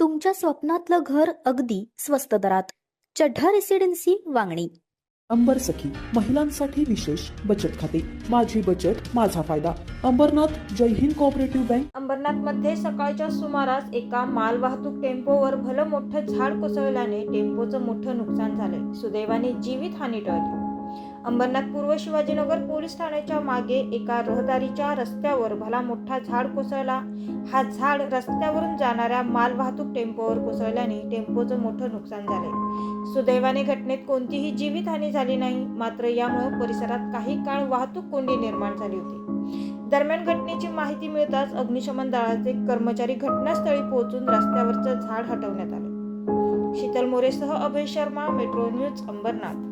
तुमच्या स्वप्नातलं घर अगदी स्वस्त दरात. चढ्ढा रेसिडेन्सी वांगणी. अंबर सखी महिलांसाठी विशेष बचत खाते. माझी बचत माझा फायदा. अंबरनाथ जय हिंद कोऑपरेटिव्ह बँक अंबरनाथमध्ये सकाळच्या सुमारास एका मालवाहतूक टेम्पोवर भलं मोठं झाड कोसळल्याने टेम्पोचं मोठं नुकसान झालंय. सुदैवाने जीवितहानी टळली. अंबरनाथ पूर्व शिवाजीनगर पोलीस ठाण्याच्या मागे एका रहदारीच्या रस्त्यावर भला मोठा झाड कोसळला. हा झाड रस्त्यावरून जाणाऱ्या मालवाहतूक टेम्पोवर कोसळल्याने टेम्पोचं मोठं नुकसान झाले. सुदैवाने घटनेत कोणतीही जीवितहानी झाली नाही मात्र यामुळे परिसरात काही काळ वाहतूक कोंडी निर्माण झाली होती. दरम्यान घटनेची माहिती मिळताच अग्निशमन दलाचे कर्मचारी घटनास्थळी पोहोचून रस्त्यावरचं झाड हटवण्यात आलं. शीतल मोरेसह अभय शर्मा मेट्रो न्यूज अंबरनाथ.